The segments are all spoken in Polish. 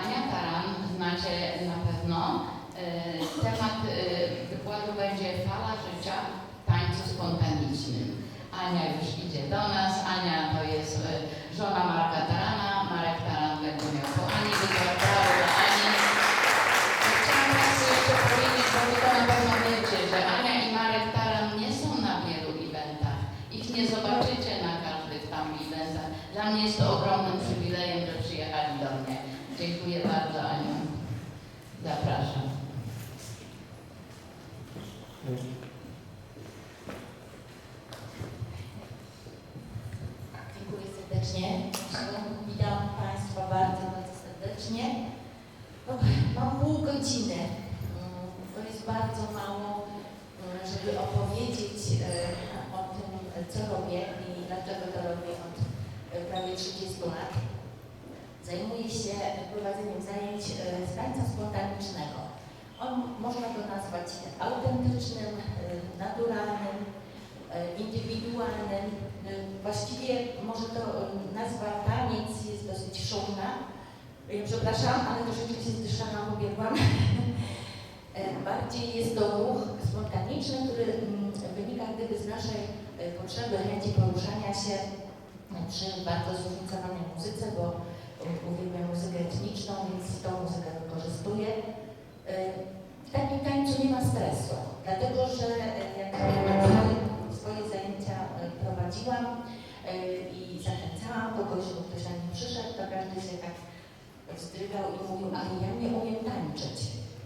Ania Taran znacie na pewno. E, Temat e, wykładu będzie fala życia w tańcu spontanicznym. Ania już idzie do nas. Ania to jest e, żona Marka Tarana. Marek Taran będzie miał po Ani wykładały Ani. Chciałam Państwu jeszcze powiedzieć, bo Wy to na pewno wiecie, że Ania i Marek Taran nie są na wielu eventach. Ich nie zobaczycie na każdych tam eventach. Dla mnie jest to ogromnym przywilejem, że przyjechali do mnie. Dziękuję bardzo Aniu. Zapraszam. Dziękuję serdecznie. Witam Państwa bardzo, bardzo serdecznie. Mam pół godziny. Mm, To jest bardzo mało, mm, żeby opowiedzieć e, o tym, co robię i dlaczego to robię od e, prawie 30 lat. Zajmuję się prowadzeniem zajęć e, z tańca spontanicznego. On, można go nazwać autentycznym, e, naturalnym, e, indywidualnym. Właściwie może to nazwa taniec jest dosyć szumna. E, Przepraszam, ale troszeczkę się zdyszałam, pobiegłam. Bardziej jest to ruch spontaniczny, który mm, wynika gdyby z naszej potrzeby, chęci poruszania się przy bardzo zróżnicowanej muzyce, bo uwielbiam muzykę etniczną, więc tą muzykę wykorzystuję. W takim tańcu nie ma stresu, dlatego że e, jak swoje- zajęcia e, prowadziłam i zachęcałam kogoś, żeby ktoś na nie przyszedł, to każdy się tak wzdrygał i mówił, ale ja nie umiem tańczyć.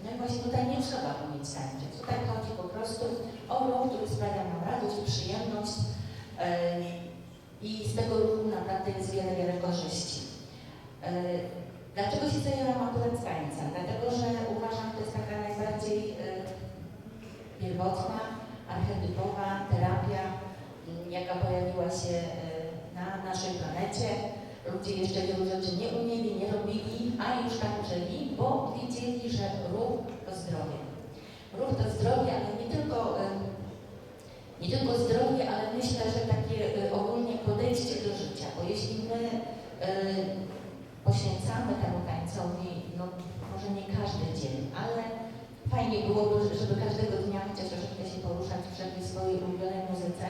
No i właśnie tutaj nie trzeba umieć tańczyć. Tutaj chodzi po prostu o ruch, który sprawia nam radość, przyjemność i z tego ruchu naprawdę jest wiele, wiele korzyści. E, Dlaczego się zajęłam akurat tańcem? Dlatego, że uważam, że to jest taka najbardziej e, pierwotna, archetypowa terapia, jaka pojawiła się e, na naszej planecie. Ludzie jeszcze wielu rzeczy nie umieli, nie robili, a już żyli, bo wiedzieli, że ruch to zdrowie. Ruch to zdrowie, ale nie tylko, e, nie tylko zdrowie, ale myślę, że takie e, ogólnie podejście do życia, bo jeśli my e, temu tańcowi, no może nie każdy dzień, ale fajnie byłoby, żeby każdego dnia chociaż troszeczkę się poruszać wszelkiej swojej ulubionej muzyce,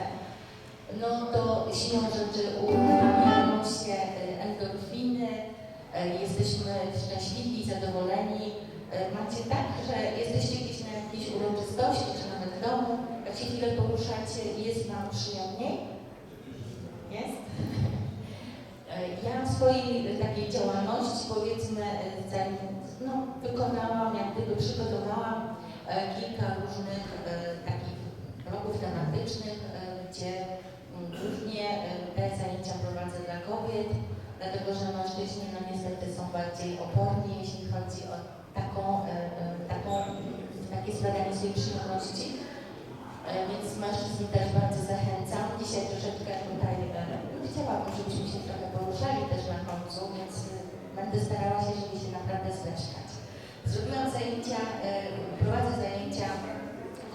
no to siłą rzeczy uruchamiają się e, endorfiny, e, jesteśmy szczęśliwi, zadowoleni. E, Macie tak, że jesteście gdzieś na jakiejś uroczystości, czy nawet w domu, jak się chwilę poruszacie, jest Wam przyjemniej? Jest? E, Ja w swojej takiej działalności, powiedzmy, e, no, wykonałam, jak gdyby przygotowałam e, kilka różnych takich bloków tematycznych, gdzie mm, głównie e, te zajęcia prowadzę dla kobiet, dlatego że mężczyźni no niestety są bardziej oporni, jeśli chodzi o taką, taką, takie sprawianie sobie przyjemności. Więc mężczyzn też bardzo zachęcam. Dzisiaj troszeczkę tutaj chciałabym, żebyśmy się trochę poruszali też na końcu, więc e, będę starała się, żeby się naprawdę zleszczać. Zrobiłam zajęcia, e, prowadzę zajęcia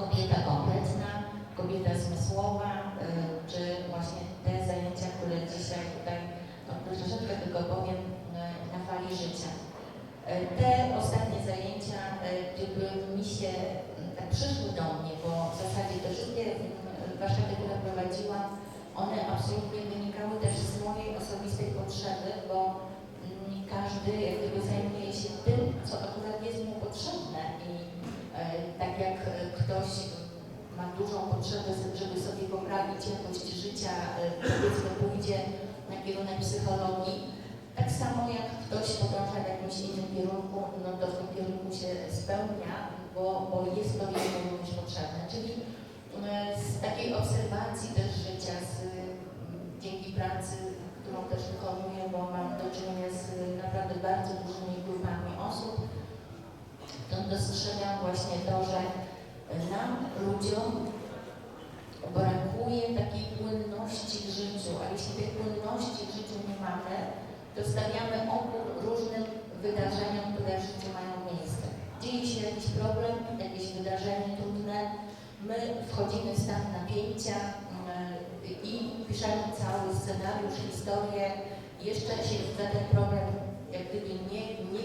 kobieta kompletna, kobieta zmysłowa, e, czy właśnie te zajęcia, które dzisiaj tutaj, no troszeczkę tylko powiem, e, na fali życia. E, Te ostatnie zajęcia, e, gdyby mi się m, tak przyszły do mnie, bo w zasadzie te wszystkie m, warsztaty, które prowadziłam, one absolutnie wynikały też z mojej osobistej potrzeby, bo mm, każdy jak gdyby zajmuje się tym, co akurat jest mu potrzebne i e, tak jak e, ktoś ma dużą potrzebę, żeby sobie poprawić jakość życia, e, powiedzmy pójdzie na kierunek psychologii, tak samo jak ktoś podąża w jakimś innym kierunku, no to w tym kierunku się bo, bo jest to jemu również potrzebne. Czyli e, z takiej obserwacji też życia, z, dzięki pracy, którą też wykonuję, bo mam do czynienia z naprawdę bardzo dużymi grupami osób, to dostrzegam właśnie to, że nam, ludziom, brakuje takiej płynności w życiu, a jeśli tej płynności w życiu nie mamy, to stawiamy opór różnym wydarzeniom, które w życiu mają. Dzieje się jakiś problem, jakieś wydarzenie trudne, my wchodzimy w stan napięcia yy, i piszemy cały scenariusz, historię, jeszcze się za ten problem jak gdyby nie, nie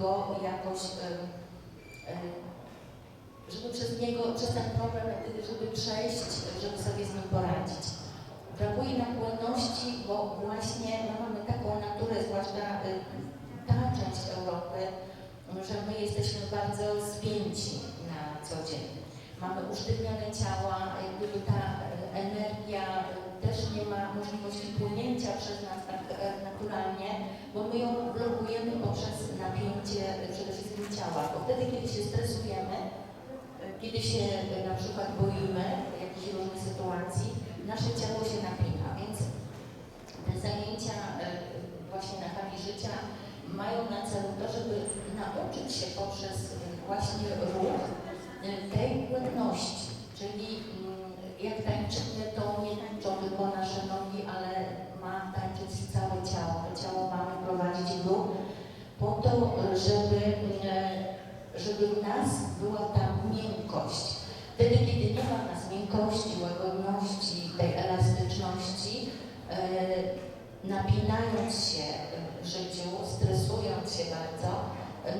go jakoś, em, żeby przez niego, przez ten problem, żeby przejść, żeby sobie z nim poradzić. Brakuje nam płynności, bo właśnie no, mamy taką naturę, zwłaszcza ta część Europy, że my jesteśmy bardzo zwięci na co dzień. Mamy usztywnione ciała, jak gdyby ta e, energia e, też nie ma możliwości płynięcia przez nas tak e, naturalnie, bo my ją blokujemy poprzez napięcie przede wszystkim ciała. Bo wtedy, kiedy się stresujemy, kiedy się na przykład boimy jakichś różnych sytuacji, nasze ciało się napina, więc te zajęcia właśnie na fali życia mają na celu to, żeby nauczyć się poprzez właśnie ruch e, tej płynności, czyli mm, jak tańczymy, to nie tańczą tylko nasze nogi, ale ma tańczyć całe ciało. To ciało mamy prowadzić w ruch po to, żeby, e, żeby w nas była ta miękkość. Wtedy, kiedy nie ma w nas miękkości, łagodności, tej elastyczności, e, napinając się w życiu, się bardzo,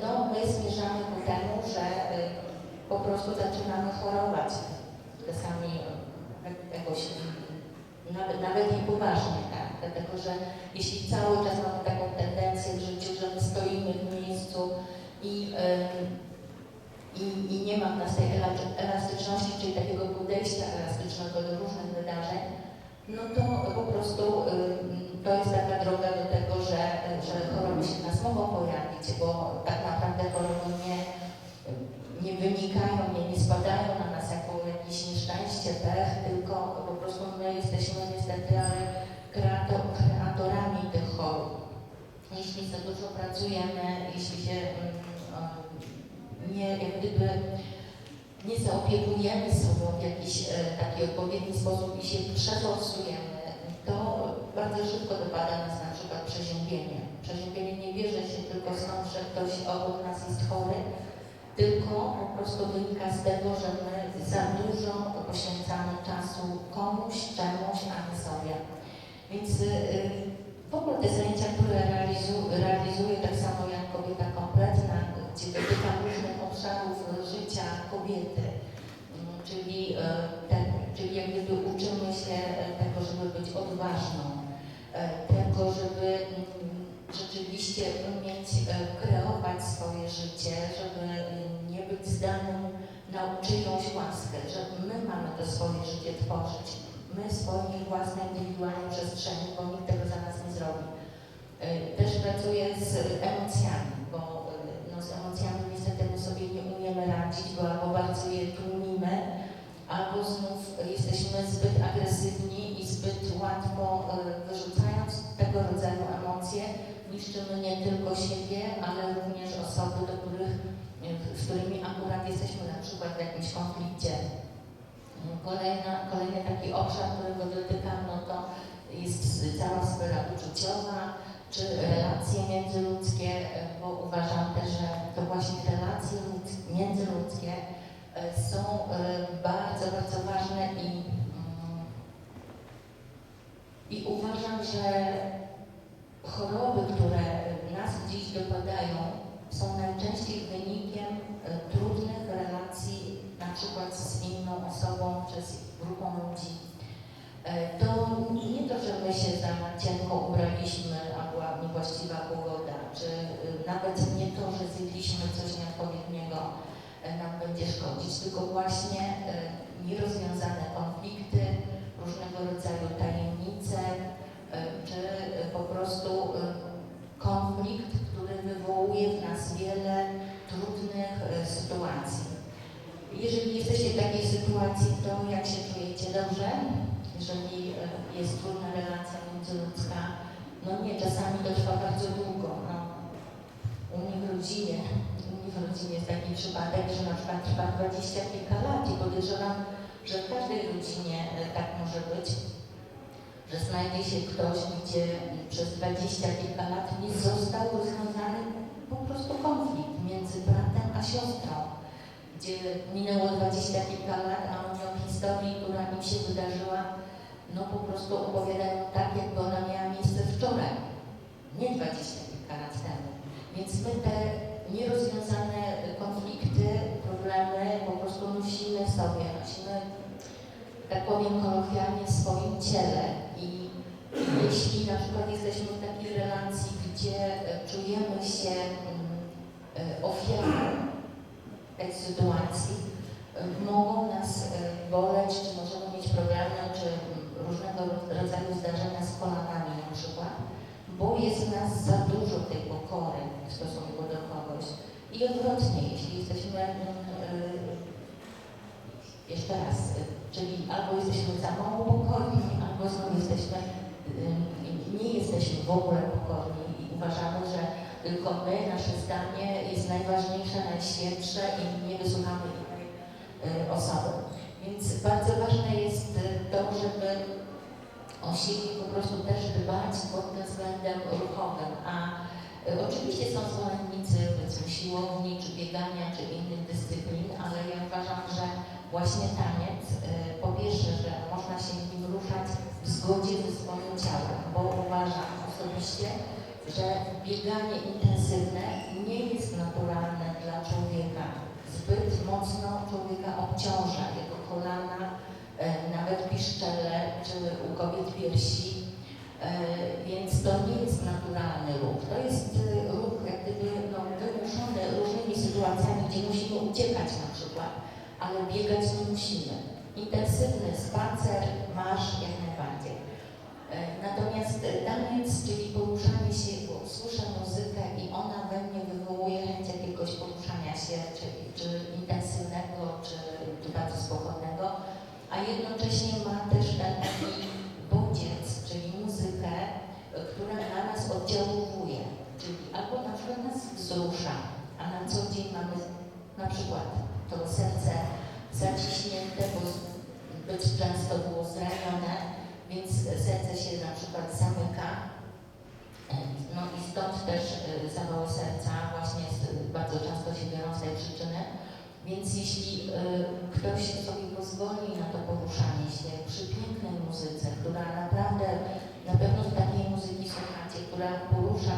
no my zmierzamy ku temu, że e, po prostu zaczynamy chorować. Czasami e, jakoś nawet, nawet niepoważnie, tak? Dlatego, że jeśli cały czas mamy taką tendencję w życiu, że my stoimy w miejscu i, em, i, i nie ma w nas tej ela- elastyczności, czyli takiego podejścia elastycznego do różnych wydarzeń, no to po prostu to jest taka droga do tego, że, że choroby się w nas mogą pojawić, bo tak naprawdę choroby nie, nie wynikają, nie, nie spadają na nas jako jakieś nieszczęście, pech, tylko po prostu my jesteśmy niestety kreator, kreatorami tych chorób. Jeśli za dużo pracujemy, jeśli się ym, ym, nie, jak gdyby nie zaopiekujemy sobą w jakiś e, taki odpowiedni sposób i się przeforsujemy, to bardzo szybko dopada nas na przykład przeziębienie. Przeziębienie nie bierze się tylko stąd, że ktoś obok nas jest chory, tylko po prostu wynika z tego, że my za dużo poświęcamy czasu komuś, czemuś, a nie sobie. Więc y, w ogóle te zajęcia, które realizu, realizuję tak samo jak kobieta kompletna, gdzie dotykam różnych obszarów życia kobiety, mm, czyli, e, ten, czyli jak gdyby uczymy się e, tego, żeby być odważną, e, tego, żeby mm, rzeczywiście umieć e, kreować swoje życie, żeby mm, nie zdanym na łaskę, że my mamy to swoje życie tworzyć, my swojej własnej indywidualnej przestrzeni, bo nikt tego za nas nie zrobi. E, Też pracuję z emocjami, bo e, no, z emocjami niestety my sobie nie umiemy radzić, bo albo bardzo je tłumimy, albo znów jesteśmy zbyt agresywni i zbyt łatwo e, wyrzucając tego rodzaju emocje, niszczymy nie tylko siebie, ale również osoby, do których, z którymi akurat jesteśmy na przykład w jakimś konflikcie. Kolejna, kolejny taki obszar, którego dotykam, no to jest cała sfera uczuciowa, czy relacje międzyludzkie, bo uważam też, że to właśnie relacje ludz- międzyludzkie e, są e, bardzo, bardzo ważne i, mm, i uważam, że choroby, które nas gdzieś dopadają, są najczęściej wynikiem e, trudnych relacji, na przykład z inną osobą czy z grupą ludzi. E, To nie to, że my się za cienko ubraliśmy, a była niewłaściwa pogoda, czy e, nawet nie to, że zjedliśmy coś nieodpowiedniego e, nam będzie szkodzić, tylko właśnie e, nierozwiązane konflikty, różnego rodzaju tajemnice, e, czy e, po prostu e, konflikt, który wywołuje w nas wiele trudnych e, sytuacji. Jeżeli jesteście w takiej sytuacji, to jak się czujecie dobrze? Jeżeli e, jest trudna relacja międzyludzka, no nie, czasami to trwa bardzo długo. No, u mnie w rodzinie, u mnie w rodzinie jest taki przypadek, że na przykład trwa 20 kilka lat i podejrzewam, że w każdej rodzinie e, tak może być, że znajdzie się ktoś, gdzie przez 20 kilka lat nie został rozwiązany po prostu konflikt gdzie minęło 20 kilka lat, a oni o historii, która im się wydarzyła, no po prostu opowiadają tak, jakby ona miała miejsce wczoraj, nie 20 kilka lat temu. Więc my te nierozwiązane konflikty, problemy po prostu nosimy sobie, nosimy, tak powiem kolokwialnie, w swoim ciele i jeśli na przykład jesteśmy w takiej relacji, gdzie czujemy się mm, e, ofiarą sytuacji, e, mogą nas e, boleć, czy możemy mieć problemy, czy różnego rodzaju zdarzenia z kolanami na przykład, bo jest w nas za dużo tej pokory w stosunku do kogoś. I odwrotnie, jeśli jesteśmy, e, jeszcze raz, czyli albo jesteśmy za mało pokorni, albo znowu jesteśmy, nie jesteśmy w ogóle pokorni i uważamy, że tylko my, nasze zdanie jest najważniejsze, najświętsze i nie wysłuchamy innej e, osoby. Więc bardzo ważne jest to, żeby o siebie po prostu też dbać pod tym względem ruchowym, a e, oczywiście są zwolennicy powiedzmy siłowni, czy biegania, czy innych dyscyplin, ale ja uważam, że właśnie taniec, e, po pierwsze, że można się nim ruszać w zgodzie ze swoim ciałem, bo uważam osobiście, że bieganie intensywne nie jest naturalne dla człowieka. Zbyt mocno człowieka obciąża jego kolana, e, nawet piszczele, czy u kobiet piersi, e, więc to nie jest naturalny ruch. To jest e, ruch jak gdyby no, wymuszony różnymi sytuacjami, gdzie musimy uciekać na przykład, ale biegać nie musimy. Intensywny spacer, marsz jak najbardziej. E, Natomiast taniec, czyli poruszanie się, słyszę muzykę i ona we mnie wywołuje chęć jakiegoś poruszania się, czy, czy intensywnego, czy, czy bardzo spokojnego, a jednocześnie ma też taki bodziec, czyli muzykę, która na nas oddziałuje, czyli albo na przykład nas wzrusza, a na co dzień mamy na przykład to serce zaciśnięte, bo zbyt często było zranione, więc serce się na przykład zamyka. E, No i stąd też e, zawały serca właśnie bardzo często się biorą z tej przyczyny. Więc jeśli e, ktoś sobie pozwoli na to poruszanie się przy pięknej muzyce, która naprawdę, na pewno takiej muzyki słuchacie, która porusza